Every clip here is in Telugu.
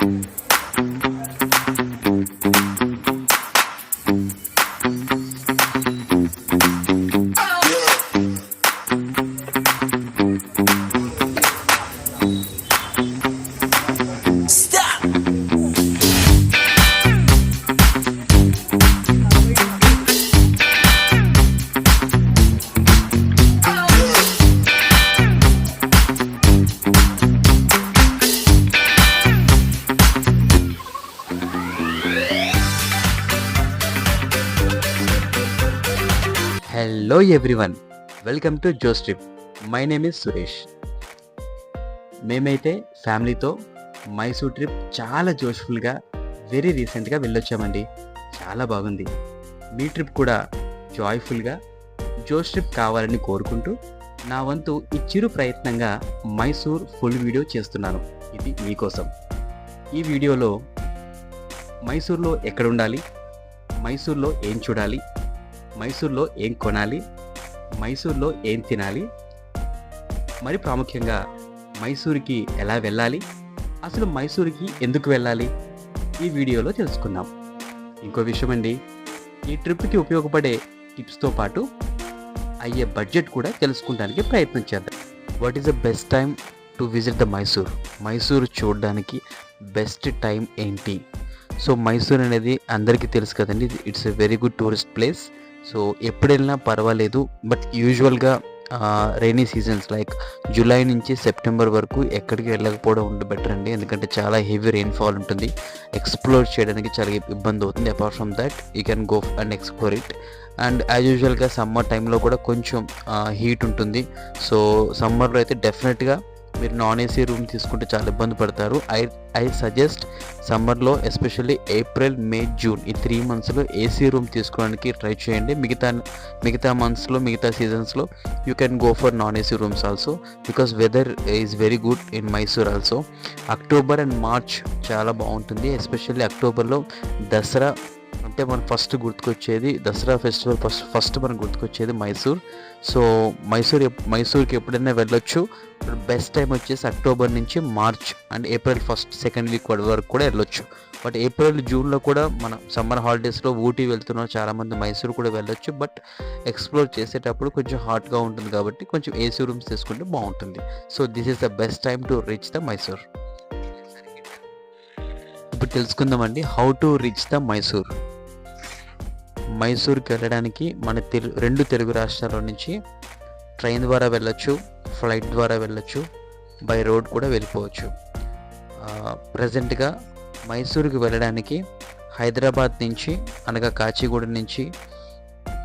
Mm-hmm. Everyone welcome to Jose trip my name is Suresh మేమైతే ఫ్యామిలీతో మైసూర్ ట్రిప్ చాలా జోష్ఫుల్గా వెరీ రీసెంట్గా వెళ్ళొచ్చామండి. చాలా బాగుంది. మీ ట్రిప్ కూడా జాయ్ఫుల్గా జోష్ ట్రిప్ కావాలని కోరుకుంటూ నా వంతు ఈ చిరు ప్రయత్నంగా మైసూర్ ఫుల్ వీడియో చేస్తున్నాను. ఇది మీకోసం. ఈ వీడియోలో మైసూర్లో ఎక్కడ ఉండాలి? మైసూర్లో ఏం చూడాలి? మైసూర్లో ఏం కొనాలి? మైసూర్లో ఏం తినాలి? మరి ప్రాముఖ్యంగా మైసూర్కి ఎలా వెళ్ళాలి? అసలు మైసూర్కి ఎందుకు వెళ్ళాలి? ఈ వీడియోలో తెలుసుకుందాం. ఇంకో విషయం అండి ఈ ట్రిప్కి ఉపయోగపడే టిప్స్తో పాటు అయ్యే బడ్జెట్ కూడా తెలుసుకోవడానికి ప్రయత్నం చేద్దాం. What is the best time to visit the Mysore? Mysore చూడడానికి బెస్ట్ టైం ఏంటి? సో మైసూర్ అనేది అందరికీ తెలుసు కదండి it's a very good tourist place. So ఎప్పుడు వెళ్ళినా పర్వాలేదు. బట్ యూజువల్గా రైనీ సీజన్స్ లైక్ జూలై నుంచి సెప్టెంబర్ వరకు ఎక్కడికి వెళ్ళకపోవడం ఉంటే బెటర్ అండి. ఎందుకంటే చాలా హెవీ రెయిన్ఫాల్ ఉంటుంది. ఎక్స్ప్లోర్ చేయడానికి చాలా ఇబ్బంది అవుతుంది. Apart from that you can go and explore it. And as యూజువల్గా సమ్మర్ టైంలో కూడా కొంచెం హీట్ ఉంటుంది. సో సమ్మర్లో అయితే డెఫినెట్గా మీరు నాన్ ఏసీ రూమ్ తీసుకుంటే చాలా ఇబ్బంది పడతారు. ఐ ఐ సజెస్ట్ సమ్మర్లో ఎస్పెషల్లీ ఏప్రిల్ మే జూన్ ఈ త్రీ మంత్స్లో ఏసీ రూమ్ తీసుకోవడానికి ట్రై చేయండి. మిగతా మిగతా మంత్స్లో మిగతా సీజన్స్లో you can go for non AC rooms also because weather is very good in Mysore also. October and March చాలా బాగుంటుంది ఎస్పెషల్లీ అక్టోబర్లో దసరా అంటే మనకు ఫస్ట్ గుర్తుకొచ్చేది దసరా ఫెస్టివల్ ఫస్ట్ ఫస్ట్ మనకు గుర్తుకొచ్చేది మైసూర్. సో మైసూర్ ఎప్- మైసూర్కి ఎప్పుడైనా వెళ్ళొచ్చు. బెస్ట్ టైం వచ్చేసి అక్టోబర్ నుంచి March and April first second week వరకు కూడా వెళ్ళొచ్చు. బట్ ఏప్రిల్ జూన్లో కూడా మన సమ్మర్ హాలిడేస్లో ఊటీ వెళ్తున్నారు చాలామంది మైసూర్ కూడా వెళ్ళొచ్చు. బట్ ఎక్స్ప్లోర్ చేసేటప్పుడు కొంచెం హాట్గా ఉంటుంది కాబట్టి కొంచెం ఏసీ రూమ్స్ తీసుకుంటే బాగుంటుంది. So this is the best time to reach the Mysore. ఇప్పుడు తెలుసుకుందామండి. How to reach the Mysore మైసూర్కి వెళ్ళడానికి మన తెలు రెండు తెలుగు రాష్ట్రాల నుంచి ట్రైన్ ద్వారా వెళ్ళొచ్చు ఫ్లైట్ ద్వారా వెళ్ళొచ్చు బై రోడ్ కూడా వెళ్ళిపోవచ్చు. ప్రజెంట్గా మైసూర్కి వెళ్ళడానికి హైదరాబాద్ నుంచి అనగా కాచిగూడ నుంచి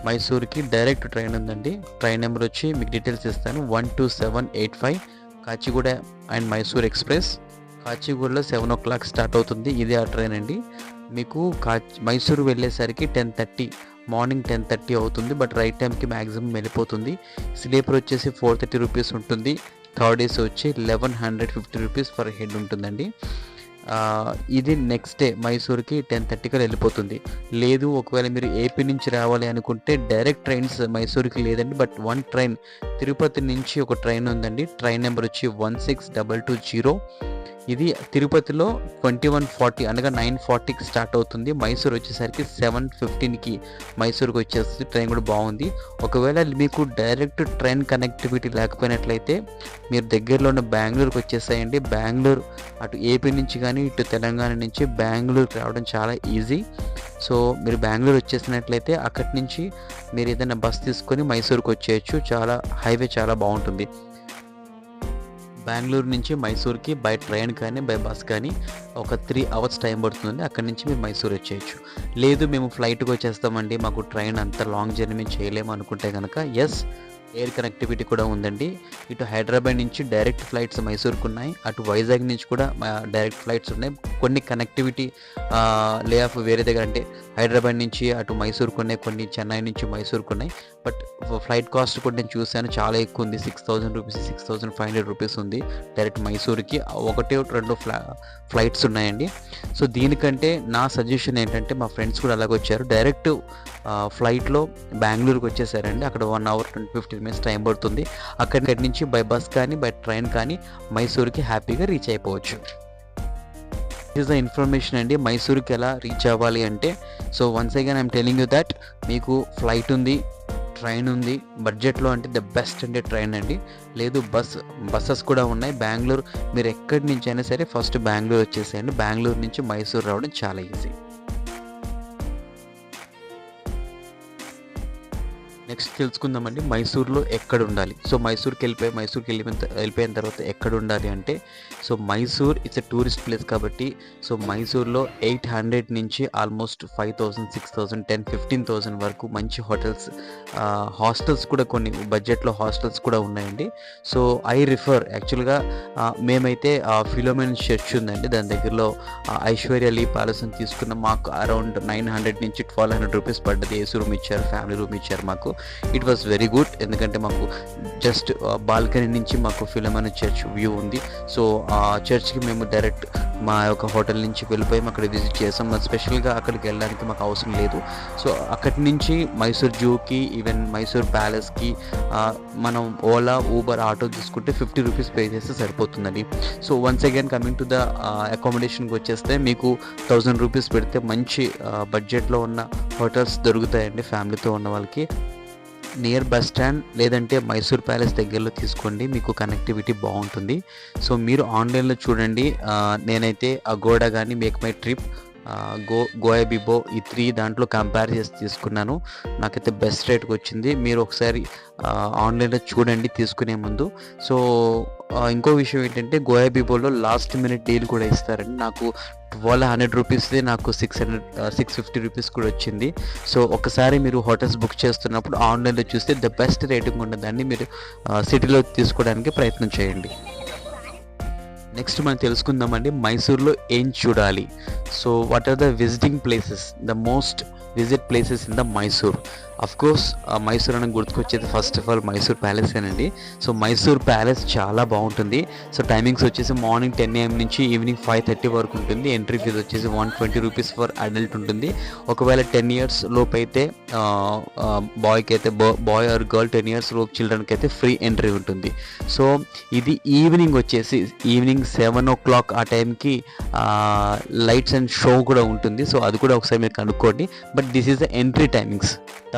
మైసూర్కి డైరెక్ట్ ట్రైన్ ఉందండి. ట్రైన్ నెంబర్ వచ్చి మీకు డీటెయిల్స్ ఇస్తాను. One two seven eight five Kacheguda and Mysore express. కాచిగూడలో seven o'clock start అవుతుంది. ఇది ఆ ట్రైన్ అండి. మీకు కా మైసూరు వెళ్ళేసరికి ten thirty morning ten thirty అవుతుంది. బట్ రైట్ టైంకి మ్యాక్సిమం వెళ్ళిపోతుంది. స్లీపర్ వచ్చేసి ఫోర్ థర్టీ రూపీస్ ఉంటుంది. థర్డ్ ఏసీ వచ్చి eleven hundred fifty rupees per head ఉంటుందండి. ఇది నెక్స్ట్ డే మైసూర్కి టెన్ థర్టీకి వెళ్ళిపోతుంది. లేదు ఒకవేళ మీరు ఏపీ నుంచి రావాలి అనుకుంటే డైరెక్ట్ ట్రైన్స్ మైసూర్కి లేదండి. బట్ వన్ ట్రైన్ తిరుపతి నుంచి ఒక ట్రైన్ ఉందండి. ట్రైన్ నెంబర్ వచ్చి one six double two zero. ఇది తిరుపతిలో ట్వంటీ వన్ ఫార్టీ అనగా నైన్ ఫార్టీకి స్టార్ట్ అవుతుంది. మైసూర్ వచ్చేసరికి సెవెన్ ఫిఫ్టీన్కి మైసూర్కి వచ్చేస్తుంది. ట్రైన్ కూడా బాగుంది. ఒకవేళ మీకు డైరెక్ట్ ట్రైన్ కనెక్టివిటీ లేకపోయినట్లయితే మీరు దగ్గరలో ఉన్న బెంగళూరుకి వచ్చేసాయండి. బెంగళూరు అటు ఏపీ నుంచి కానీ ఇటు తెలంగాణ నుంచి బెంగళూరుకి రావడం చాలా ఈజీ. సో మీరు బెంగళూరు వచ్చేసినట్లయితే అక్కడి నుంచి మీరు ఏదైనా బస్ తీసుకొని మైసూర్కి వచ్చేయచ్చు. చాలా హైవే చాలా బాగుంటుంది. బెంగళూరు నుంచి మైసూర్కి బై ట్రైన్ కానీ బై బస్ కానీ ఒక త్రీ అవర్స్ టైం పడుతుంది అక్కడి నుంచి మీరు మైసూర్ వచ్చేయచ్చు. లేదు మేము ఫ్లైట్కి వచ్చేస్తామండి. మాకు ట్రైన్ అంత లాంగ్ జర్నీ మేము చేయలేము అనుకుంటే కనుక ఎస్ ఎయిర్ కనెక్టివిటీ కూడా ఉందండి. ఇటు హైదరాబాద్ నుంచి డైరెక్ట్ ఫ్లైట్స్ మైసూర్కు ఉన్నాయి అటు వైజాగ్ నుంచి కూడా డైరెక్ట్ ఫ్లైట్స్ ఉన్నాయి. కొన్ని కనెక్టివిటీ లే ఆఫ్ వేరే దగ్గర అంటే హైదరాబాద్ నుంచి అటు మైసూర్కు ఉన్నాయి కొన్ని చెన్నై నుంచి మైసూర్కు ఉన్నాయి బట్ ఫ్లైట్ కాస్ట్ కూడా నేను చూశాను. చాలా ఎక్కువ ఉంది. Six thousand rupees six thousand five hundred rupees ఉంది. డైరెక్ట్ మైసూర్కి ఒకటే రెండు ఫ్లా ఫ్లైట్స్ ఉన్నాయండి. సో దీనికంటే నా సజెషన్ ఏంటంటే మా ఫ్రెండ్స్ కూడా అలాగొచ్చారు డైరెక్ట్ ఫ్లైట్లో బెంగళూరుకి వచ్చేసారండి. అక్కడ one hour twenty fifteen minutes time పడుతుంది. అక్కడి నుంచి బై బస్ కానీ బై ట్రైన్ కానీ మైసూర్కి హ్యాపీగా రీచ్ అయిపోవచ్చు. ఇస్ ద ఇన్ఫర్మేషన్ అండి. మైసూర్కి ఎలా రీచ్ అవ్వాలి అంటే so once again I'm telling you that మీకు ఫ్లైట్ ఉంది ట్రైన్ ఉంది బడ్జెట్లో అంటే ద బెస్ట్ అంటే ట్రైన్ అండి. లేదు బస్ బస్సెస్ కూడా ఉన్నాయి. బెంగళూరు మీరు ఎక్కడి నుంచి అయినా సరే ఫస్ట్ బెంగళూరు వచ్చేసేయండి. బెంగళూరు నుంచి మైసూర్ రావడం చాలా ఈజీ నెక్స్ట్ తెలుసుకుందామండి. మైసూర్లో ఎక్కడ ఉండాలి సో మైసూర్కి వెళ్ళిపోయి మైసూర్కి వెళ్ళిపోయిన వెళ్ళిపోయిన తర్వాత ఎక్కడ ఉండాలి అంటే so Mysore it's a tourist place కాబట్టి సో మైసూర్లో ఎయిట్ హండ్రెడ్ నుంచి almost five thousand six thousand ten fifteen thousand వరకు మంచి హోటల్స్ హాస్టల్స్ కూడా కొన్ని బడ్జెట్లో హాస్టల్స్ కూడా ఉన్నాయండి. సో ఐ రిఫర్ యాక్చువల్గా మేమైతే ఫిలోమెన్ చర్చ్ ఉందండి. దాని దగ్గరలో ఐశ్వర్య లీ ప్యాలెస్ అని తీసుకున్న. మాకు అరౌండ్ నైన్ హండ్రెడ్ నుంచి ట్వెల్వ్ హండ్రెడ్ రూపీస్ పడ్డది. ఏసీ రూమ్ ఇచ్చారు ఫ్యామిలీ రూమ్ ఇచ్చారు మాకు. ఇట్ వాస్ వెరీ గుడ్ ఎందుకంటే మాకు జస్ట్ బాల్కనీ uh, నుంచి మాకు ఫిలోమెన్ చర్చ్ వ్యూ ఉంది. సో ఆ చర్చ్కి మేము డైరెక్ట్ మా యొక్క హోటల్ నుంచి వెళ్ళిపోయి అక్కడ విజిట్ చేసాం. స్పెషల్గా అక్కడికి వెళ్ళడానికి మాకు అవసరం లేదు. సో అక్కడి నుంచి మైసూర్ జూకి ఈవెన్ మైసూర్ ప్యాలెస్కి మనం ఓలా ఊబర్ ఆటో తీసుకుంటే ఫిఫ్టీ రూపీస్ పే చేస్తే సరిపోతుందండి. So once again coming to the అకామిడేషన్కి వచ్చేస్తే మీకు థౌజండ్ రూపీస్ పెడితే మంచి బడ్జెట్లో ఉన్న హోటల్స్ దొరుకుతాయండి ఫ్యామిలీతో ఉన్న వాళ్ళకి. నియర్ బస్ స్టాండ్ లేదంటే మైసూర్ ప్యాలెస్ దగ్గరలో తీసుకోండి మీకు కనెక్టివిటీ బాగుంటుంది. సో మీరు ఆన్లైన్లో చూడండి ఆ, నేనైతే అగోడా కానీ make my trip go Goibibo ఈ త్రీ దాంట్లో కంపేర్ చేసి తీసుకున్నాను. నాకైతే బెస్ట్ రేట్కి వచ్చింది. మీరు ఒకసారి ఆన్లైన్లో చూడండి తీసుకునే ముందు. సో ఇంకో విషయం ఏంటంటే గోయా బీబోలో లాస్ట్ మినిట్ డీల్ కూడా ఇస్తారండి నాకు ట్వెల్వ్ హండ్రెడ్ రూపీస్ది నాకు six hundred six fifty rupees కూడా వచ్చింది. సో ఒకసారి మీరు హోటల్స్ బుక్ చేస్తున్నప్పుడు ఆన్లైన్లో చూస్తే ద బెస్ట్ రేటింగ్ ఉన్నదాన్ని మీరు సిటీలో తీసుకోవడానికి ప్రయత్నం చేయండి. నెక్స్ట్ మనం తెలుసుకుందామండి మైసూర్లో ఏం చూడాలి? So what are the visiting places the most visit places in the Mysore of course Mysore అని గుర్తుకొచ్చేది first of all Mysore palace ఏనండి సో మైసూర్ ప్యాలెస్ చాలా బాగుంటుంది. సో టైమింగ్స్ వచ్చేసి మార్నింగ్ టెన్ ఏఎం నుంచి ఈవినింగ్ ఫైవ్ థర్టీ వరకు ఉంటుంది. ఎంట్రీ ఫీజు వచ్చేసి one twenty rupees for adult ఉంటుంది. ఒకవేళ టెన్ ఇయర్స్ లోపు అయితే బాయ్కి అయితే boy or girl ten years లోపు చిల్డ్రన్కి అయితే ఫ్రీ ఎంట్రీ ఉంటుంది. సో ఇది ఈవినింగ్ వచ్చేసి ఈవినింగ్ సెవెన్ ఓ క్లాక్ ఆ టైంకి లైట్స్ అండ్ షో కూడా ఉంటుంది. సో అది కూడా ఒకసారి మీరు కనుక్కోండి. But this is the entry timings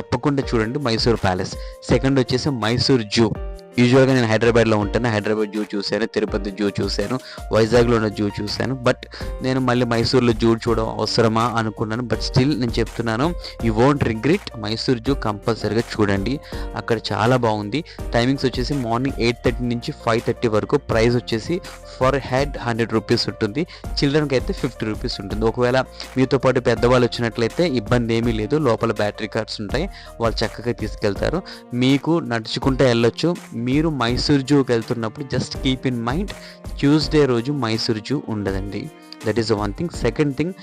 తప్పకుండా చూడండి మైసూర్ ప్యాలెస్. సెకండ్ వచ్చేసి మైసూర్ జూ. యూజువల్గా నేను హైదరాబాద్లో ఉంటాను. హైదరాబాద్ జూ చూశాను తిరుపతి జూ చూశాను వైజాగ్లో ఉన్న జూ చూశాను. బట్ నేను మళ్ళీ మైసూర్లో జూ చూడడం అవసరమా అనుకున్నాను. బట్ స్టిల్ నేను చెప్తున్నాను you won't regret Mysore zoo కంపల్సరీగా చూడండి. అక్కడ చాలా బాగుంది. టైమింగ్స్ వచ్చేసి మార్నింగ్ ఎయిట్ థర్టీ నుంచి ఫైవ్ థర్టీ వరకు ప్రైస్ వచ్చేసి ఫర్ హెడ్ హండ్రెడ్ రూపీస్ ఉంటుంది. చిల్డ్రన్కి అయితే ఫిఫ్టీ రూపీస్ ఉంటుంది. ఒకవేళ మీతో పాటు పెద్దవాళ్ళు వచ్చినట్లయితే ఇబ్బంది ఏమీ లేదు. లోపల బ్యాటరీ కార్డ్స్ ఉంటాయి. వాళ్ళు చక్కగా తీసుకెళ్తారు. మీకు నడుచుకుంటే వెళ్ళొచ్చు. మీరు మైసూర్ జూకి వెళ్తున్నప్పుడు just keep in mind Tuesday రోజు మైసూర్ జూ ఉండదండి. That is one thing second thing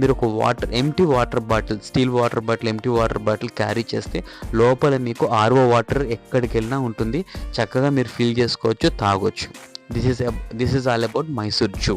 మీరు ఒక water empty water bottle steel water bottle empty water bottle carry చేస్తే లోపల మీకు ఆర్ఓ వాటర్ ఎక్కడికి వెళ్ళినా ఉంటుంది. చక్కగా మీరు ఫిల్ చేసుకోవచ్చు తాగొచ్చు. This is this is all about Mysore zoo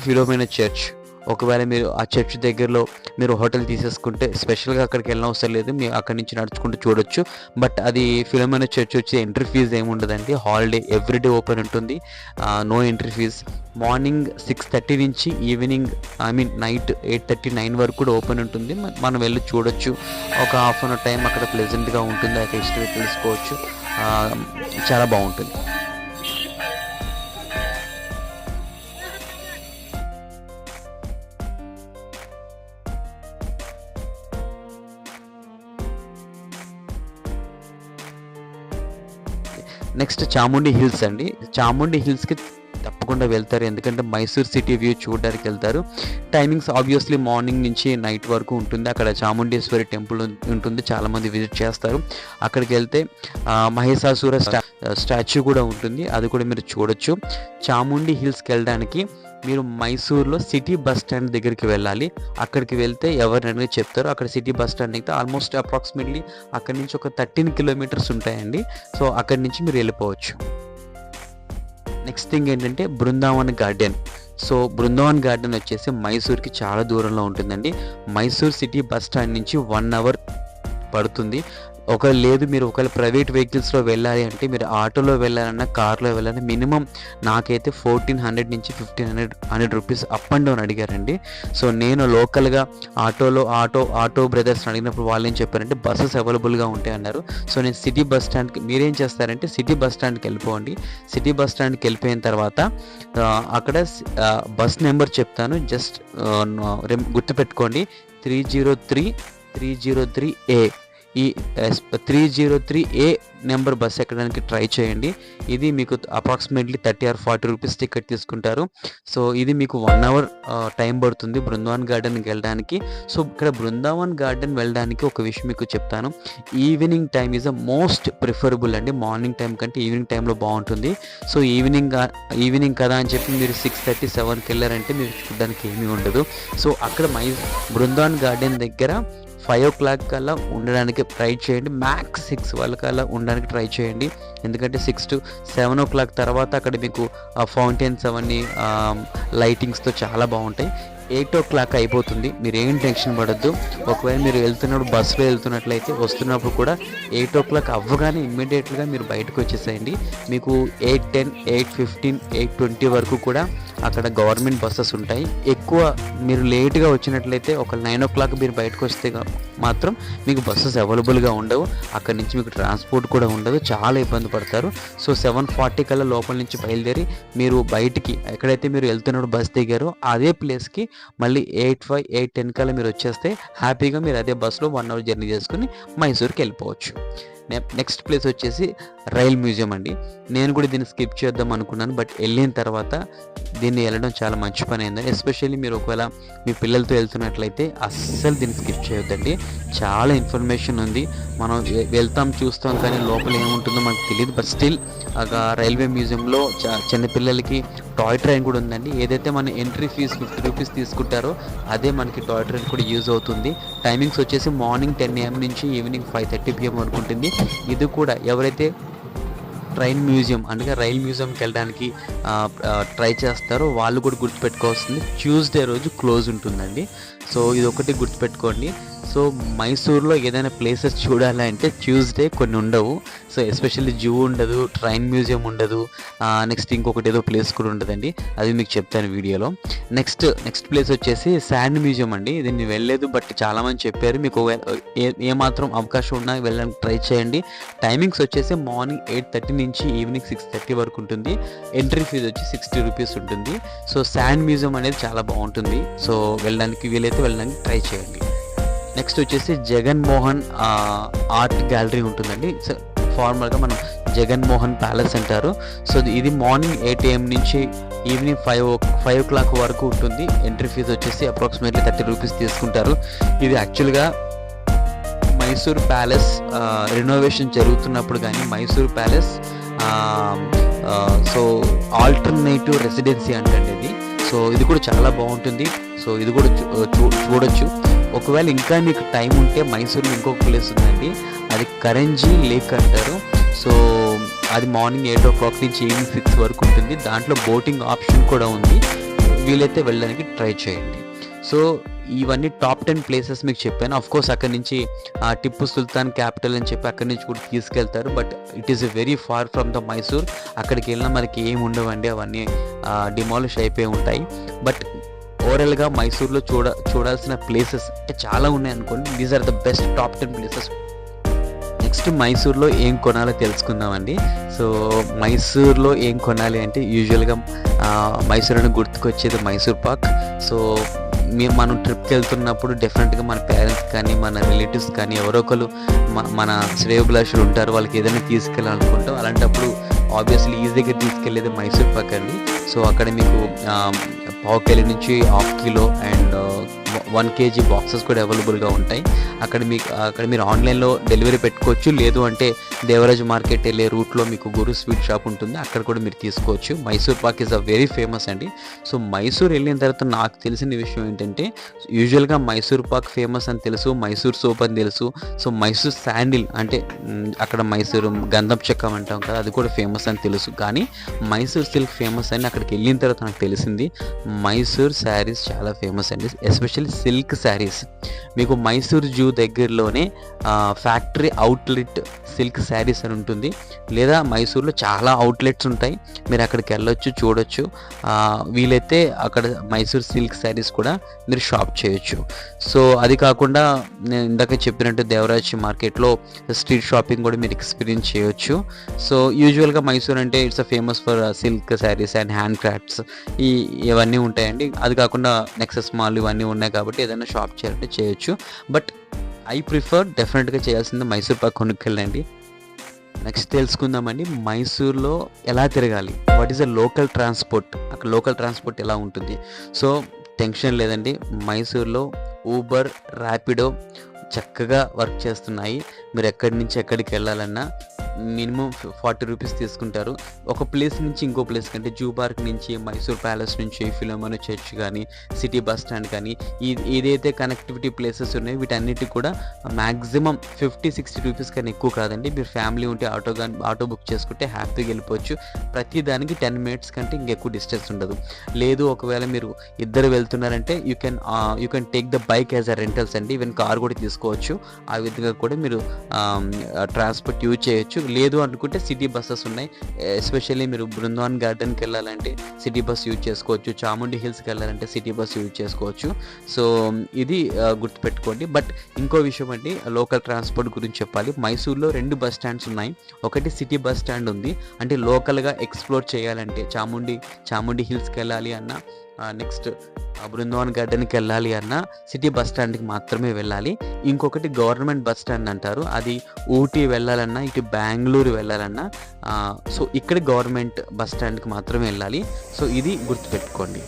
Philomena church. ఒకవేళ మీరు ఆ చర్చ్ దగ్గరలో మీరు హోటల్ తీసేసుకుంటే స్పెషల్గా అక్కడికి వెళ్ళిన అవసరం లేదు. మీరు అక్కడి నుంచి నడుచుకుంటూ చూడొచ్చు. బట్ అది ఫిలోమైన చర్చ్ వచ్చి ఎంట్రీ ఫీజు ఏముండదండి. హాలిడే ఎవ్రీడే ఓపెన్ ఉంటుంది. No entry fee. Morning six thirty నుంచి evening I mean night eight thirty nine వరకు కూడా ఓపెన్ ఉంటుంది. మనం వెళ్ళి చూడొచ్చు. ఒక హాఫ్ అన్ అవర్ టైం అక్కడ ప్లెజెంట్గా ఉంటుంది. అక్కడ హిస్టరీ తెలుసుకోవచ్చు. చాలా బాగుంటుంది. నెక్స్ట్ చాముండి హిల్స్ అండి. చాముండి హిల్స్కి తప్పకుండా వెళ్తారు. ఎందుకంటే మైసూర్ సిటీ వ్యూ చూడడానికి వెళ్తారు. టైమింగ్స్ ఆబ్వియస్లీ మార్నింగ్ నుంచి నైట్ వరకు ఉంటుంది. అక్కడ చాముండేశ్వరి టెంపుల్ ఉంటుంది. చాలామంది విజిట్ చేస్తారు. అక్కడికి వెళ్తే మహేషాసుర మహిషాసుర స్టా స్టాచ్యూ కూడా ఉంటుంది. అది కూడా మీరు చూడొచ్చు. చాముండి హిల్స్కి వెళ్ళడానికి మీరు మైసూర్లో సిటీ బస్ స్టాండ్ దగ్గరికి వెళ్ళాలి. అక్కడికి వెళ్తే ఎవరినైనా చెప్తారు. అక్కడ సిటీ బస్ స్టాండ్ అయితే ఆల్మోస్ట్ అప్రాక్సిమేట్లీ అక్కడి నుంచి ఒక థర్టీన్ కిలోమీటర్స్ ఉంటాయండి. సో అక్కడి నుంచి మీరు వెళ్ళిపోవచ్చు. నెక్స్ట్ థింగ్ ఏంటంటే Brindavan garden. So Brindavan garden వచ్చేసి మైసూర్కి చాలా దూరంలో ఉంటుందండి. మైసూర్ సిటీ బస్ స్టాండ్ నుంచి వన్ అవర్ పడుతుంది. ఒకవేళ లేదు మీరు ఒకవేళ ప్రైవేట్ వెహికల్స్లో వెళ్ళాలి అంటే మీరు ఆటోలో వెళ్ళాలన్నా కార్లో వెళ్ళాలన్నా మినిమం నాకైతే ఫోర్టీన్ హండ్రెడ్ నుంచి fifteen hundred hundred rupees up and down అడిగారండి. సో నేను లోకల్గా ఆటోలో ఆటో ఆటో బ్రదర్స్ అడిగినప్పుడు వాళ్ళు ఏం చెప్పారంటే బస్సెస్ అవైలబుల్గా ఉంటాయి అన్నారు. సో నేను సిటీ బస్ స్టాండ్కి మీరేం చేస్తారంటే సిటీ బస్ స్టాండ్కి వెళ్ళిపోండి. సిటీ బస్ స్టాండ్కి వెళ్ళిపోయిన తర్వాత అక్కడ బస్ నెంబర్ చెప్తాను. జస్ట్ గుర్తుపెట్టుకోండి. Three zero three three zero three A. ఈ three zero three A number bus ఎక్కడానికి ట్రై చేయండి. ఇది మీకు approximately thirty or forty rupees ticket తీసుకుంటారు. సో ఇది మీకు వన్ అవర్ టైం పడుతుంది బృందావన్ గార్డెన్కి వెళ్ళడానికి. సో ఇక్కడ బృందావన్ గార్డెన్ వెళ్ళడానికి ఒక విషయం మీకు చెప్తాను. Evening time is a most preferable అండి. మార్నింగ్ టైం కంటే ఈవినింగ్ టైంలో బాగుంటుంది. సో ఈవినింగ్ ఈవినింగ్ కదా అని చెప్పి మీరు సిక్స్ థర్టీ సెవెన్కి వెళ్ళారంటే మీరు చూడడానికి ఏమీ ఉండదు. సో అక్కడ మై బృందావన్ గార్డెన్ దగ్గర ఫైవ్ ఓ క్లాక్ కల్లా ఉండడానికి ట్రై చేయండి. మ్యాక్స్ సిక్స్ వాళ్ళకల్లా ఉండడానికి ట్రై చేయండి. ఎందుకంటే six to seven o'clock తర్వాత అక్కడ మీకు ఆ ఫౌంటైన్స్ అవన్నీ లైటింగ్స్తో చాలా బాగుంటాయి. ఎయిట్ ఓ క్లాక్ అయిపోతుంది. మీరు ఏం టెన్షన్ పడద్దు. ఒకవేళ మీరు వెళ్తున్నప్పుడు బస్సులో వెళ్తున్నట్లయితే వస్తున్నప్పుడు కూడా ఎయిట్ ఓ క్లాక్ అవ్వగానే ఇమ్మీడియట్గా మీరు బయటకు వచ్చేసేయండి. మీకు eight ten eight fifteen eight twenty వరకు కూడా అక్కడ గవర్నమెంట్ బస్సెస్ ఉంటాయి. ఎక్కువ మీరు లేట్గా వచ్చినట్లయితే ఒక నైన్ ఓ క్లాక్ మీరు బయటకు వస్తే మాత్రం మీకు బస్సెస్ అవైలబుల్గా ఉండవు. అక్కడ నుంచి మీకు ట్రాన్స్పోర్ట్ కూడా ఉండదు. చాలా ఇబ్బంది పడతారు. సో సెవెన్ ఫార్టీ కల్లా లోపల నుంచి బయలుదేరి మీరు బయటికి ఎక్కడైతే మీరు వెళ్తున్నప్పుడు బస్ దిగారో అదే ప్లేస్కి మళ్ళీ ఎయిట్ ఫైవ్ ఎయిట్ టెన్ కల్లా మీరు వచ్చేస్తే హ్యాపీగా మీరు అదే బస్సులో వన్ అవర్ జర్నీ చేసుకుని మైసూర్కి వెళ్ళిపోవచ్చు. నెక్స్ట్ ప్లేస్ వచ్చేసి రైల్ మ్యూజియం అండి. నేను కూడా దీన్ని స్కిప్ చేద్దాం అనుకున్నాను బట్ వెళ్ళిన తర్వాత దీన్ని వెళ్ళడం చాలా మంచి పని అయింది. ఎస్పెషల్లీ మీరు ఒకవేళ మీ పిల్లలతో వెళ్తున్నట్లయితే అస్సలు దీన్ని స్కిప్ చేయొద్దండి. చాలా ఇన్ఫర్మేషన్ ఉంది. మనం వెళ్తాం చూస్తాం కానీ లోపల ఏముంటుందో మనకు తెలియదు బట్ స్టిల్ రైల్వే మ్యూజియంలో చా- చిన్నపిల్లలకి టాయ్ ట్రైన్ కూడా ఉందండి. ఏదైతే మన ఎంట్రీ ఫీజు ఫిఫ్టీ రూపీస్ తీసుకుంటారో అదే మనకి టాయ్ ట్రైన్ కూడా యూజ్ అవుతుంది. టైమింగ్స్ వచ్చేసి మార్నింగ్ టెన్ ఏఎం నుంచి ఈవినింగ్ ఫైవ్ థర్టీ పిఎం వరకు ఉంటుంది. ఇది కూడా ఎవరైతే ట్రైన్ మ్యూజియం అంటే రైల్ మ్యూజియంకి వెళ్ళడానికి ట్రై చేస్తారో వాళ్ళు కూడా గుర్తుపెట్టుకోవాల్సింది. ట్యూస్డే రోజు క్లోజ్ ఉంటుందండి. సో ఇది ఒకటి గుర్తుపెట్టుకోండి. సో మైసూర్లో ఏదైనా ప్లేసెస్ చూడాలంటే ట్యూస్డే కొన్ని ఉండవు. సో ఎస్పెషల్లీ జూ ఉండదు ట్రైన్ మ్యూజియం ఉండదు నెక్స్ట్ ఇంకొకటి ఏదో ప్లేస్ కూడా ఉండదండి. అది మీకు చెప్తాను వీడియోలో. నెక్స్ట్ నెక్స్ట్ ప్లేస్ వచ్చేసి శాండ్ మ్యూజియం అండి. ఇది నేను వెళ్ళలేదు బట్ చాలామంది చెప్పారు. మీకు ఏ ఏమాత్రం అవకాశం ఉన్నా వెళ్ళడానికి ట్రై చేయండి. టైమింగ్స్ వచ్చేసి మార్నింగ్ ఎయిట్ థర్టీ నుంచి ఈవినింగ్ సిక్స్ థర్టీ వరకు ఉంటుంది. ఎంట్రీ ఫీజు వచ్చి సిక్స్టీ రూపీస్ ఉంటుంది. సో శాండ్ మ్యూజియం అనేది చాలా బాగుంటుంది. సో వెళ్ళడానికి వీలైతే వెళ్ళడానికి ట్రై చేయండి. నెక్స్ట్ వచ్చేసి జగన్ మోహన్ ఆర్ట్ గ్యాలరీ ఉంటుందండి. సో ఫార్మల్గా మనం జగన్ మోహన్ ప్యాలెస్ అంటారు. సో ఇది మార్నింగ్ ఎయిట్ ఏఎం నుంచి evening five five o'clock వరకు ఉంటుంది. ఎంట్రీ ఫీజు వచ్చేసి అప్రాక్సిమేట్లీ థర్టీ రూపీస్ తీసుకుంటారు. ఇది యాక్చువల్గా మైసూర్ ప్యాలెస్ రినోవేషన్ జరుగుతున్నప్పుడు కానీ Mysore palace so alternative residency అంటే ఇది. సో ఇది కూడా చాలా బాగుంటుంది. సో ఇది కూడా చూ- చూ- చూడొచ్చు. ఒకవేళ ఇంకా మీకు టైం ఉంటే మైసూర్లో ఇంకొక ప్లేస్ ఉందండి. అది కరెంజీ లేక్ అంటారు. సో అది మార్నింగ్ ఎయిట్ ఓ క్లాక్ నుంచి ఈవినింగ్ సిక్స్ వరకు ఉంటుంది. దాంట్లో బోటింగ్ ఆప్షన్ కూడా ఉంది. వీలైతే వెళ్ళడానికి ట్రై చేయండి. సో ఇవన్నీ టాప్ టెన్ ప్లేసెస్ మీకు చెప్పాను. అఫ్ కోర్స్ అక్కడి నుంచి టిప్పు సుల్తాన్ క్యాపిటల్ అని చెప్పి అక్కడి నుంచి కూడా తీసుకెళ్తారు. But it is very far from the Mysore అక్కడికి వెళ్ళినా మనకి ఏమి ఉండవండి. అవన్నీ డిమాలిష్ అయిపోయి ఉంటాయి. బట్ ఓవరాల్గా మైసూర్లో చూడ చూడాల్సిన ప్లేసెస్ అంటే చాలా ఉన్నాయి అనుకోండి. These are the best top ten places next మైసూర్లో ఏం కొనాలో తెలుసుకుందామండి. సో మైసూర్లో ఏం కొనాలి అంటే యూజువల్గా మైసూర్ అని గుర్తుకొచ్చేది మైసూర్ పాక్ సో మేము మనం ట్రిప్కి వెళ్తున్నప్పుడు డెఫినెట్గా మన పేరెంట్స్ కానీ మన రిలేటివ్స్ కానీ ఎవరో ఒకరు మన శ్రేయోభిలాషులు ఉంటారు. వాళ్ళకి ఏదైనా తీసుకెళ్ళాలనుకుంటాం. అలాంటప్పుడు ఆబ్వియస్లీ ఈజీగా తీసుకెళ్ళేది మైసూర్ పాక్ అండి. సో అక్కడ మీకు పావు కిలో నుంచి half kilo and one KG boxes కూడా అవైలబుల్గా ఉంటాయి. అక్కడ మీకు అక్కడ మీరు ఆన్లైన్లో డెలివరీ పెట్టుకోవచ్చు. లేదు అంటే దేవరాజ్ మార్కెట్ వెళ్ళే రూట్లో మీకు గురు స్వీట్ షాప్ ఉంటుంది. అక్కడ కూడా మీరు తీసుకోవచ్చు. Mysore pak is a very famous అండి. సో మైసూర్ వెళ్ళిన తర్వాత నాకు తెలిసిన విషయం ఏంటంటే యూజువల్గా మైసూర్ పాక్ ఫేమస్ అని తెలుసు మైసూర్ సోప్ అని తెలుసు. సో మైసూర్ శాండిల్ అంటే అక్కడ మైసూరు గంధం చెక్క అంటాం కదా అది కూడా ఫేమస్ అని తెలుసు. కానీ మైసూర్ సిల్క్ ఫేమస్ అని అక్కడికి వెళ్ళిన తర్వాత నాకు తెలిసింది మైసూర్ శారీస్ చాలా ఫేమస్ అండి. Special especially silk saris. మీకు మైసూర్ జూ దగ్గరలోనే ఫ్యాక్టరీ అవుట్లెట్ సిల్క్ శారీస్ అని ఉంటుంది. లేదా మైసూర్లో చాలా అవుట్లెట్స్ ఉంటాయి. మీరు అక్కడికి వెళ్ళొచ్చు చూడొచ్చు. వీలైతే అక్కడ మైసూర్ సిల్క్ శారీస్ కూడా మీరు షాప్ చేయొచ్చు. సో అది కాకుండా నేను ఇందాక చెప్పినట్టు దేవరాజ్ మార్కెట్లో స్ట్రీట్ షాపింగ్ కూడా మీరు ఎక్స్పీరియన్స్ చేయొచ్చు. సో యూజువల్గా మైసూర్ అంటే it's a famous for silk saris and handcrafts. ఈ ఇవన్నీ ఉంటాయండి. అది కాకుండా నెక్సెస్ మాల్ ఇవన్నీ ఉన్నాయి. కాబట్టి ఏదైనా షాప్ చేయాలంటే చేయొచ్చు. బట్ ఐ ప్రిఫర్ డెఫినెట్గా చేయాల్సింది మైసూర్ పాక్ కొనుక్కెళ్ళండి. నెక్స్ట్ తెలుసుకుందామండి మైసూర్లో ఎలా తిరగాలి? What is a local transport అక్కడ లోకల్ ట్రాన్స్పోర్ట్ ఎలా ఉంటుంది? సో టెన్షన్ లేదండి. మైసూర్లో ఊబర్ ర్యాపిడో చక్కగా వర్క్ చేస్తున్నాయి. మీరు ఎక్కడి నుంచి ఎక్కడికి వెళ్ళాలన్నా మినిమం ఫార్టీ రూపీస్ తీసుకుంటారు. ఒక ప్లేస్ నుంచి ఇంకో ప్లేస్ కంటే జూ పార్క్ నుంచి మైసూర్ ప్యాలెస్ నుంచి ఫిలోమోన చర్చ్ కానీ సిటీ బస్ స్టాండ్ కానీ ఏదైతే కనెక్టివిటీ ప్లేసెస్ ఉన్నాయో వీటన్నిటి కూడా మ్యాక్సిమం ఫిఫ్టీ సిక్స్టీ రూపీస్ కానీ ఎక్కువ కాదండి. మీరు ఫ్యామిలీ ఉంటే ఆటో కానీ ఆటో బుక్ చేసుకుంటే హ్యాపీగా వెళ్ళిపోవచ్చు. ప్రతి దానికి టెన్ మినిట్స్ కంటే ఇంకెక్కువ డిస్టెన్స్ ఉండదు. లేదు ఒకవేళ మీరు ఇద్దరు వెళ్తున్నారంటే you can you can take the bike as a rentals అండి. ఈవెన్ కార్ కూడా తీసుకోవచ్చు. ఆ విధంగా కూడా మీరు ట్రాన్స్పోర్ట్ యూజ్ చేయొచ్చు. లేదు అనుకుంటే సిటీ బస్సెస్ ఉన్నాయి. ఎస్పెషల్లీ మీరు బృందావన్ గార్డెన్కి వెళ్ళాలంటే సిటీ బస్ యూజ్ చేసుకోవచ్చు. చాముండి హిల్స్కి వెళ్ళాలంటే సిటీ బస్ యూజ్ చేసుకోవచ్చు. సో ఇది గుర్తుపెట్టుకోండి. బట్ ఇంకో విషయం అండి లోకల్ ట్రాన్స్పోర్ట్ గురించి చెప్పాలి. మైసూర్లో రెండు బస్ స్టాండ్స్ ఉన్నాయి. ఒకటి సిటీ బస్ స్టాండ్ ఉంది. అంటే లోకల్గా ఎక్స్ప్లోర్ చేయాలంటే చాముండి చాముండి హిల్స్కి వెళ్ళాలి అన్న నెక్స్ట్ బృందావన్ గార్డెన్కి వెళ్ళాలి అన్న సిటీ బస్ స్టాండ్కి మాత్రమే వెళ్ళాలి. ఇంకొకటి గవర్నమెంట్ బస్ స్టాండ్ అంటారు. అది ఊటీ వెళ్ళాలన్నా ఇటు బెంగళూరు వెళ్ళాలన్నా సో ఇక్కడ గవర్నమెంట్ బస్ స్టాండ్కి మాత్రమే వెళ్ళాలి. సో ఇది గుర్తుపెట్టుకోండి.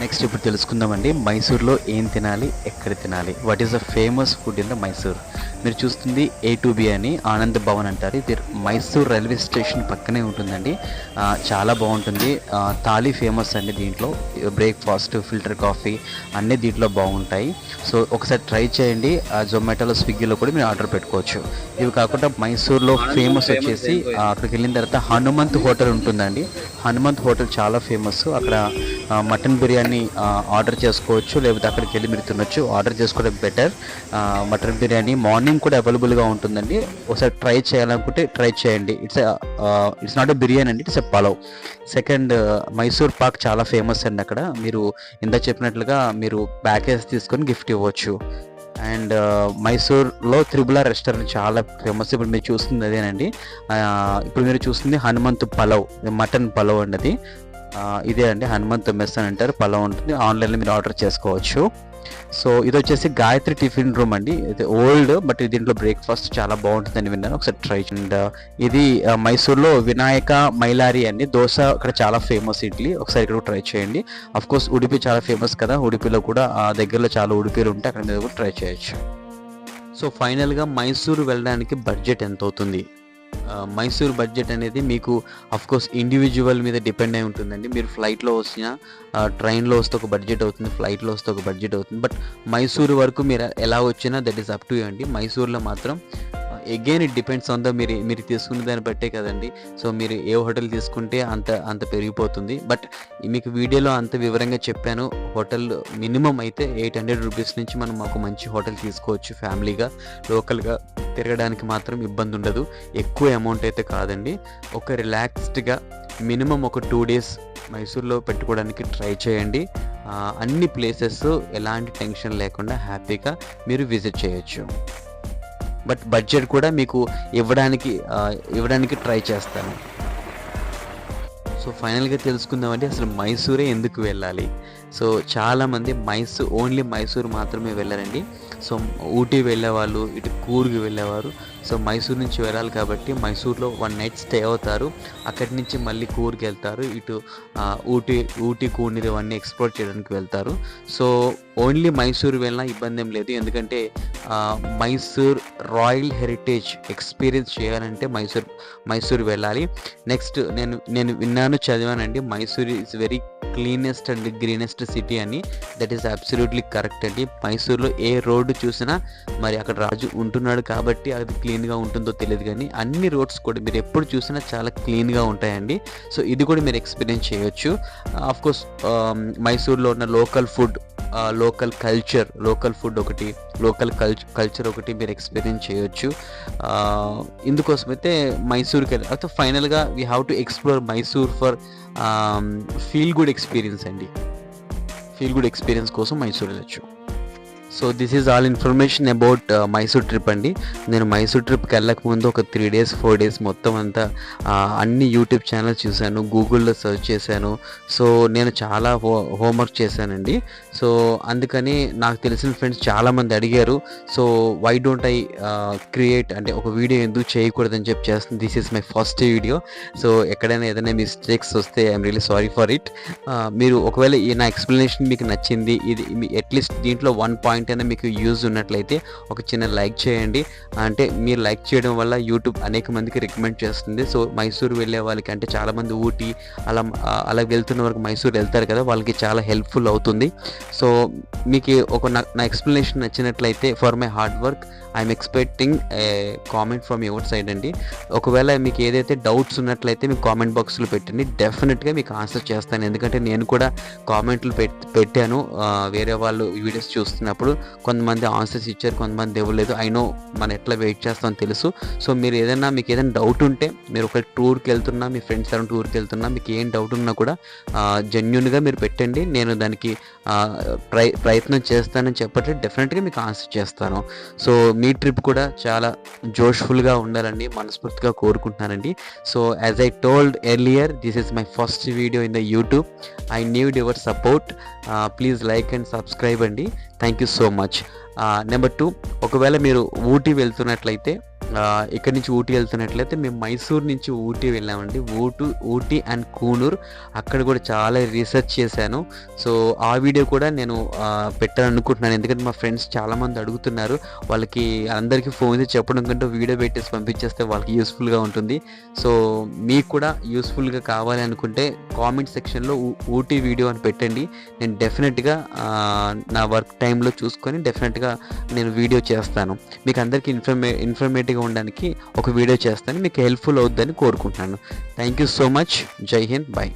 నెక్స్ట్ ఇప్పుడు తెలుసుకుందామండి. మైసూర్లో ఏం తినాలి ఎక్కడ తినాలి? What is the famous food in the Mysore మీరు చూస్తుంది ఏ టు బి అని ఆనంద్ భవన్ అంటారు. ఇది మైసూర్ రైల్వే స్టేషన్ పక్కనే ఉంటుందండి. చాలా బాగుంటుంది. థాలీ ఫేమస్ అండి దీంట్లో. బ్రేక్ఫాస్ట్ ఫిల్టర్ కాఫీ అన్నీ దీంట్లో బాగుంటాయి. సో ఒకసారి ట్రై చేయండి. జొమాటోలో స్విగ్గీలో కూడా మీరు ఆర్డర్ పెట్టుకోవచ్చు. ఇవి కాకుండా మైసూర్లో ఫేమస్ వచ్చేసి అక్కడికి వెళ్ళిన తర్వాత హనుమంత్ హోటల్ ఉంటుందండి. హనుమంత్ హోటల్ చాలా ఫేమస్. అక్కడ మటన్ బిర్యానీ ఆర్డర్ చేసుకోవచ్చు. లేకపోతే అక్కడికి వెళ్ళి మీరు తినొచ్చు. ఆర్డర్ చేసుకోవడం బెటర్. మటన్ బిర్యానీ మార్నింగ్ కూడా అవైలబుల్గా ఉంటుందండి. ఒకసారి ట్రై చేయాలనుకుంటే ట్రై చేయండి. It's it's not a biryani అండి it's a pulao. Second uh, Mysore pak చాలా ఫేమస్ అండి అక్కడ. మీరు ఇంత చెప్పినట్లుగా మీరు ప్యాకేజ్ తీసుకొని గిఫ్ట్ ఇవ్వచ్చు. అండ్ uh, మైసూర్లో త్రిబుల రెస్టారెంట్ చాలా ఫేమస్. ఇప్పుడు మీరు చూస్తుంది అదేనండి. ఇప్పుడు మీరు చూస్తుంది హనుమంత్ పలవ్ మటన్ పలవ్ అండి అది. ఇదే అండి హనుమంత్ మెస్ అని అంటారు. పలవ్ ఉంటుంది. ఆన్లైన్లో మీరు ఆర్డర్ చేసుకోవచ్చు. సో ఇది వచ్చేసి గాయత్రి టిఫిన్ రూమ్ అండి. ఇది ఓల్డ్ బట్ దీంట్లో బ్రేక్ఫాస్ట్ చాలా బాగుంటుందని విన్నాను. ఒకసారి ట్రై చేయండి. ఇది మైసూర్లో వినాయక మైలారి అండి. దోశ అక్కడ చాలా ఫేమస్ ఇడ్లీ. ఒకసారి ఇక్కడ ట్రై చేయండి. అఫ్ కోర్స్ ఉడిపి చాలా ఫేమస్ కదా. ఉడిపిలో కూడా ఆ దగ్గరలో చాలా ఉడిపిలు ఉంటే అక్కడ మీద కూడా ట్రై చేయొచ్చు. సో ఫైనల్గా మైసూరు వెళ్ళడానికి బడ్జెట్ ఎంత అవుతుంది మైసూర్ బడ్జెట్ అనేది మీకు కోర్స్ ఇండివిజువల్ మీద డిపెండ్ అయి ఉంటుందండి. మీరు ఫ్లైట్లో వచ్చినా ట్రైన్లో వస్తే ఒక బడ్జెట్ అవుతుంది ఫ్లైట్లో వస్తే ఒక బడ్జెట్ అవుతుంది. బట్ మైసూరు వరకు మీరు ఎలా వచ్చినా దట్ ఈస్ అప్ టు అండి. మైసూర్లో మాత్రం again it depends on the మీరు మీరు తీసుకునే దాన్ని బట్టే కదండి. సో మీరు ఏ హోటల్ తీసుకుంటే అంత అంత పెరిగిపోతుంది. బట్ మీకు వీడియోలో అంత వివరంగా చెప్పాను. హోటల్ మినిమం అయితే ఎయిట్ హండ్రెడ్ రూపీస్ నుంచి మనం ఒక మంచి హోటల్ తీసుకోవచ్చు ఫ్యామిలీగా. లోకల్గా తిరగడానికి మాత్రం ఇబ్బంది ఉండదు. ఎక్కువ అమౌంట్ అయితే కాదండి. ఒక రిలాక్స్డ్గా మినిమం ఒక టూ డేస్ మైసూర్లో పెట్టుకోవడానికి ట్రై చేయండి. అన్ని ప్లేసెస్ ఎలాంటి టెన్షన్ లేకుండా హ్యాపీగా మీరు విజిట్ చేయొచ్చు. బట్ బడ్జెట్ కూడా మీకు ఇవ్వడానికి ఇవ్వడానికి ట్రై చేస్తాను. సో ఫైనల్గా తెలుసుకుందామంటే అసలు మైసూరే ఎందుకు వెళ్ళాలి? సో చాలామంది మైసూర్ ఓన్లీ మైసూర్ మాత్రమే వెళ్ళారండి. సో ఊటీ వెళ్ళేవాళ్ళు ఇటు కూర్గ్ వెళ్ళేవారు సో మైసూర్ నుంచి వెళ్ళాలి కాబట్టి మైసూర్లో వన్ నైట్ స్టే అవుతారు. అక్కడి నుంచి మళ్ళీ కూర్కి వెళ్తారు. ఇటు ఊటీ ఊటీ కూనీరు ఇవన్నీ ఎక్స్ప్లోర్ చేయడానికి వెళ్తారు. సో ఓన్లీ మైసూర్ వెళ్ళినా ఇబ్బంది ఏం లేదు. ఎందుకంటే మైసూర్ రాయల్ హెరిటేజ్ ఎక్స్పీరియన్స్ చేయాలంటే మైసూర్ మైసూర్ వెళ్ళాలి. నెక్స్ట్ నేను నేను విన్నాను చదివానండి. Mysore is very cleanest and greenest city అని. దట్ ఈస్ అబ్సల్యూట్లీ కరెక్ట్ అండి. మైసూర్లో ఏ రోడ్డు చూసినా మరి అక్కడ రాజు ఉంటున్నాడు కాబట్టి అది క్లీన్గా ఉంటుందో తెలియదు కానీ అన్ని రోడ్స్ కూడా మీరు ఎప్పుడు చూసినా చాలా క్లీన్గా ఉంటాయండి. సో ఇది కూడా మీరు ఎక్స్పీరియన్స్ చేయొచ్చు. ఆఫ్కోర్స్ మైసూర్లో ఉన్న local food local culture local food ఒకటి లోకల్ కల్చ కల్చర్ ఒకటి మీరు ఎక్స్పీరియన్స్ చేయొచ్చు. ఇందుకోసమైతే మైసూర్కి వెళ్ళి అయితే ఫైనల్గా we have to explore Mysore for feel good experience అండి. ఫీల్ గుడ్ ఎక్స్పీరియన్స్ కోసం మైసూర్ వెళ్ళొచ్చు. So this is all information about uh, Mysore trip అండి. నేను మైసూర్ ట్రిప్కి వెళ్ళక ముందు ఒక త్రీ డేస్ ఫోర్ డేస్ మొత్తం అంతా అన్ని యూట్యూబ్ ఛానల్స్ చూశాను గూగుల్లో సెర్చ్ చేశాను. సో నేను చాలా హో హోంవర్క్ చేశానండి. సో అందుకని నాకు తెలిసిన ఫ్రెండ్స్ చాలామంది అడిగారు so why don't I create అంటే ఒక వీడియో ఎందుకు చేయకూడదని చెప్పి చేస్తుంది. This is my first video. So ఎక్కడైనా ఏదైనా మిస్టేక్స్ వస్తే I'm really sorry for it. మీరు ఒకవేళ ఈ నా ఎక్స్ప్లెనేషన్ మీకు నచ్చింది ఇది అట్లీస్ట్ దీంట్లో వన్ పాయింట్ అయినా మీకు యూజ్ ఉన్నట్లయితే ఒక చిన్న లైక్ చేయండి. అంటే మీరు లైక్ చేయడం వల్ల యూట్యూబ్ అనేక మందికి రికమెండ్ చేస్తుంది. సో మైసూర్ వెళ్ళే వాళ్ళకి అంటే చాలామంది ఊటీ అలా అలా వెళ్తున్న వరకు మైసూర్ వెళ్తారు కదా వాళ్ళకి చాలా హెల్ప్ఫుల్ అవుతుంది. సో మీకు ఒక నా ఎక్స్ప్లెనేషన్ నచ్చినట్లయితే for my hard work I'm expecting comment from your side అండి. ఒకవేళ మీకు ఏదైతే డౌట్స్ ఉన్నట్లయితే మీకు కామెంట్ బాక్స్లో పెట్టండి. డెఫినెట్గా మీకు ఆన్సర్ చేస్తాను. ఎందుకంటే నేను కూడా కామెంట్లు పెట్ పెట్టాను. వేరే వాళ్ళు వీడియోస్ చూస్తున్నప్పుడు కొంతమంది ఆన్సర్స్ ఇచ్చారు కొంతమంది ఇవ్వలేదు. ఐ నో మనం ఎట్లా వెయిట్ చేస్తామో తెలుసు. సో మీరు ఏదైనా మీకు ఏదైనా డౌట్ ఉంటే మీరు ఒక టూర్కి వెళ్తున్నా మీ ఫ్రెండ్స్ ఎవరైనా టూర్కి వెళ్తున్నా మీకు ఏం డౌట్ ఉన్నా కూడా జెన్యున్గా మీరు పెట్టండి. నేను దానికి ప్రయత్నం చేస్తానని చెప్పట్లే. డెఫినెట్గా మీకు ఆన్సర్ చేస్తాను. సో మీ ట్రిప్ కూడా చాలా జోష్ఫుల్గా ఉండాలని మనస్ఫూర్తిగా కోరుకుంటున్నానండి. So as I told earlier this is my first video in the YouTube I need your support please like and subscribe అండి. Thank you so much number two ఒకవేళ మీరు ఊటీ వెళ్తున్నట్లయితే ఇక్కడి నుంచి ఊటీ వెళ్తున్నట్లయితే మేము మైసూర్ నుంచి ఊటీ వెళ్ళామండి. ఊటు ఊటీ అండ్ కూనూర్ అక్కడ కూడా చాలా రీసెర్చ్ చేశాను. సో ఆ వీడియో కూడా నేను పెట్టాలనుకుంటున్నాను. ఎందుకంటే మా ఫ్రెండ్స్ చాలామంది అడుగుతున్నారు. వాళ్ళకి అందరికీ ఫోన్ చేసి చెప్పడం కంటే వీడియో పెట్టేసి పంపించేస్తే వాళ్ళకి యూస్ఫుల్గా ఉంటుంది. సో మీకు కూడా యూస్ఫుల్గా కావాలి అనుకుంటే కామెంట్ సెక్షన్లో ఊటీ వీడియో అని పెట్టండి. నేను డెఫినెట్గా నా వర్క్ టైంలో చూసుకొని డెఫినెట్గా నేను వీడియో చేస్తాను. మీకు అందరికీ ఇన్ఫర్మే ఇన్ఫర్మేటివ్గా ఉండడానికి ఒక వీడియో చేస్తాను. మీకు హెల్ప్ఫుల్ అవుద్దని కోరుకుంటున్నాను. Thank you so much. జై హింద్. బాయ్